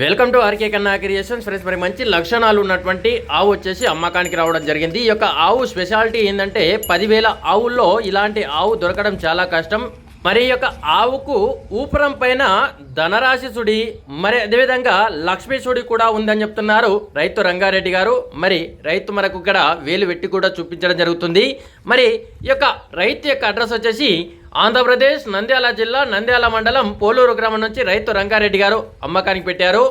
Welcome to RK Kanna creations. Friends మరి మంచి లక్షణాలు ఉన్నటువంటి ఆవు వచ్చేసి అమ్మకానికి రావడం జరిగింది. ఈ యొక్క ఆవు స్పెషాలిటీ ఏంటంటే పదివేల ఆవుల్లో ఇలాంటి ఆవు దొరకడం చాలా కష్టం. మరి యొక్క ఆవుకు ఊపురం పైన ధనరాశిసుడి మరి అదేవిధంగా లక్ష్మీసుడి కూడా ఉందని చెప్తున్నారు రైతు రంగారెడ్డి గారు. మరి రైతు మనకు ఇక్కడ వేలు పెట్టి కూడా చూపించడం జరుగుతుంది. మరి ఈ యొక్క రైతు యొక్క అడ్రస్ వచ్చేసి ఆంధ్రప్రదేశ్ నంద్యాల జిల్లా నంద్యాల మండలం పోలూరు గ్రామం నుంచి రైతు రంగారెడ్డి గారు అమ్మకానికి పెట్టారు.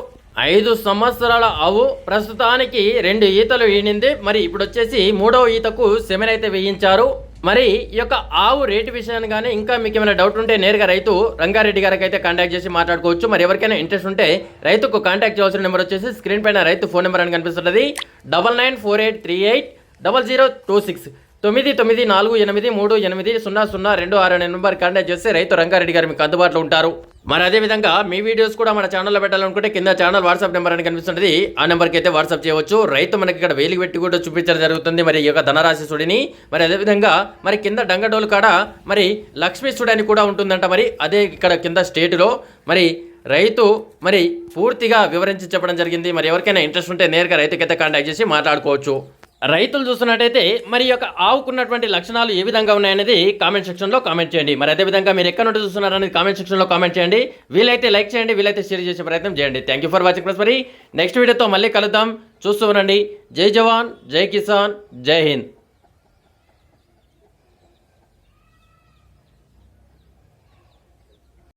ఐదు సంవత్సరాల ఆవు ప్రస్తుతానికి రెండు ఈతలు ఈనింది. మరి ఇప్పుడు వచ్చేసి మూడవ ఈతకు సెమెన్ అయితే వేయించారు. మరి ఈ యొక్క ఆవు రేటు విషయాన్ని కానీ ఇంకా మీకు ఏమైనా డౌట్ ఉంటే నేరుగా రైతు రంగారెడ్డి గారికి అయితే కాంటాక్ట్ చేసి మాట్లాడుకోవచ్చు. మరి ఎవరికైనా ఇంట్రెస్ట్ ఉంటే రైతుకు కాంటాక్ట్ చేయాల్సిన నెంబర్ వచ్చేసి స్క్రీన్ పైన రైతు ఫోన్ నెంబర్ అని కనిపిస్తున్నది. Double nine four eight three eight double zero two six తొమ్మిది తొమ్మిది నాలుగు ఎనిమిది మూడు ఎనిమిది సున్నా సున్నా రెండు ఆరు అనే నెంబర్ కాంటాక్ట్ చేస్తే రైతు రంగారెడ్డి గారు మీకు అందుబాటులో ఉంటారు. మరి అదే విధంగా మీ వీడియోస్ కూడా మన ఛానల్లో పెట్టాలనుకుంటే కింద ఛానల్ వాట్సాప్ నెంబర్ అని కనిపిస్తుంది ఆ నెంబర్కి అయితే వాట్సాప్ చేయవచ్చు. రైతు మనకి ఇక్కడ వేలికి పెట్టి కూడా చూపించడం జరుగుతుంది. మరి ఈ యొక్క ధనరాశి సుడిని. మరి అదే విధంగా మరి కింద డంగడోలు కాడ మరి లక్ష్మీ సుడి అని కూడా ఉంటుందంట మరి. అదే ఇక్కడ కింద స్టేట్లో మరి రైతు మరి పూర్తిగా వివరించి చెప్పడం జరిగింది. మరి ఎవరికైనా ఇంట్రెస్ట్ ఉంటే నేరుగా రైతుకైతే కాంటాక్ట్ చేసి మాట్లాడుకోవచ్చు. రైతులు చూస్తున్నట్టయితే మరి యొక్క ఆవుకున్నటువంటి లక్షణాలు ఏ విధంగా ఉన్నాయనేది కామెంట్ సెక్షన్లో కామెంట్ చేయండి. మరి అదే విధంగా మీరు ఎక్కడ నుండి చూస్తున్నారనేది కామెంట్ సెక్షన్లో కామెంట్ చేయండి. వీలైతే లైక్ చేయండి వీలైతే షేర్ చేసే ప్రయత్నం చేయండి. Thank you for watching plus మరి నెక్స్ట్ వీడియోతో మళ్ళీ కలుద్దాం. చూస్తూ ఉండండి. జై జవాన్ జై కిసాన్ జై హింద్.